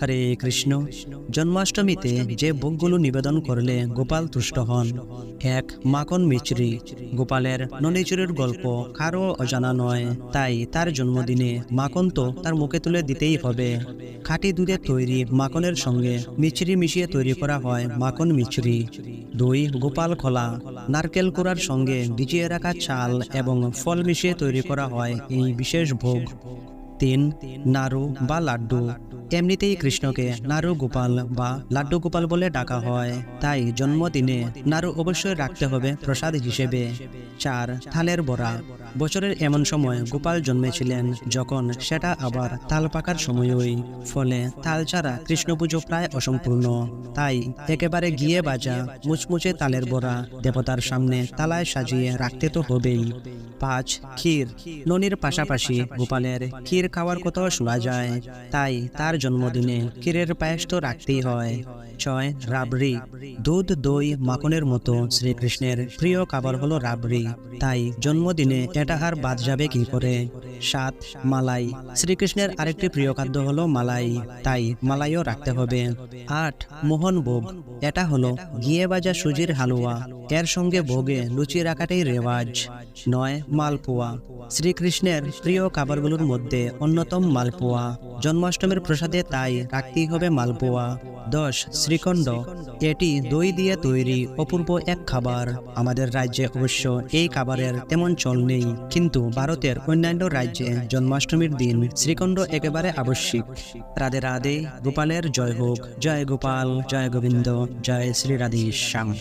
হরে কৃষ্ণ, জন্মাষ্টমীতে যে ভোগগুলো নিবেদন করলে গোপাল তুষ্ট হন। এক, মাখন মিচরি গোপালের ননিচুরের গল্প কারও অজানা নয়। তাই তার জন্মদিনে মাখন তো তার মুখে তুলে দিতেই হবে। খাঁটি দুধের তৈরি মাখনের সঙ্গে মিচরি মিশিয়ে তৈরি করা হয় মাখন মিচড়ি দুই, গোপাল খোলা, নারকেল কুড়ার সঙ্গে ভিজিয়ে রাখা চাল এবং ফল মিশিয়ে তৈরি করা হয় এই বিশেষ ভোগ। তিন নাড়ু বা লাড্ডু। এমনিতেই কৃষ্ণকে নাড়ু গোপাল বা লাড্ডু গোপাল বলে ডাকা হয়। তাই জন্মদিনে নাড়ু অবশ্যই রাখতে হবে প্রসাদ হিসেবে। চার, থালের বড়া। বছরের এমন সময় গোপাল জন্মেছিলেন যখন সেটা আবার তাল পাকার সময়ই। ফলে তাল ছাড়া কৃষ্ণ পুজো প্রায় অসম্পূর্ণ। তাই একেবারে গিয়ে বাজা মুচমুচে তালের বড়া দেবতার সামনে তালায় সাজিয়ে রাখতে তো হবেই। পাঁচ ক্ষীর। ননির পাশাপাশি গোপালের ক্ষীর খাওয়ার কথাও শোনা যায়। তাই তার জন্মদিনে ক্ষীরের পায়েস তো রাখতেই হয়। ছয়, রাবড়ি। দুধ, দই, মাখনের মতো শ্রীকৃষ্ণের প্রিয় খাবার হলো রাবড়ি। তাই জন্মদিনে এটা বাদ যাবে কি করে? সাত, মালাই। শ্রীকৃষ্ণের আরেকটি প্রিয় খাদ্য হলো মালাই। তাই মালাইও রাখতে হবে। আট মোহনভোগ এটা হলো গিয়ে বাজা সুজির হালুয়া। এর সঙ্গে ভোগে লুচি রাখাটাই রেওয়াজ। নয় মালপোয়া। শ্রীকৃষ্ণের প্রিয় খাবারগুলোর মধ্যে অন্যতম মালপোয়া। জন্মাষ্টমীর প্রসাদে তাই রাখতেই হবে মালপোয়া। দশ, শ্রীখণ্ড। এটি দই দিয়ে তৈরি অপূর্ব এক খাবার। আমাদের রাজ্যে অবশ্য এই খাবারের তেমন চল নেই। কিন্তু ভারতের অন্যান্য রাজ্যে জন্মাষ্টমীর দিন শ্রীখণ্ড একেবারে আবশ্যিক। রাধে রাধে, গোপালের জয় হোক। জয় গোপাল, জয় গোবিন্দ, জয় শ্রী রাধে শ্যাম।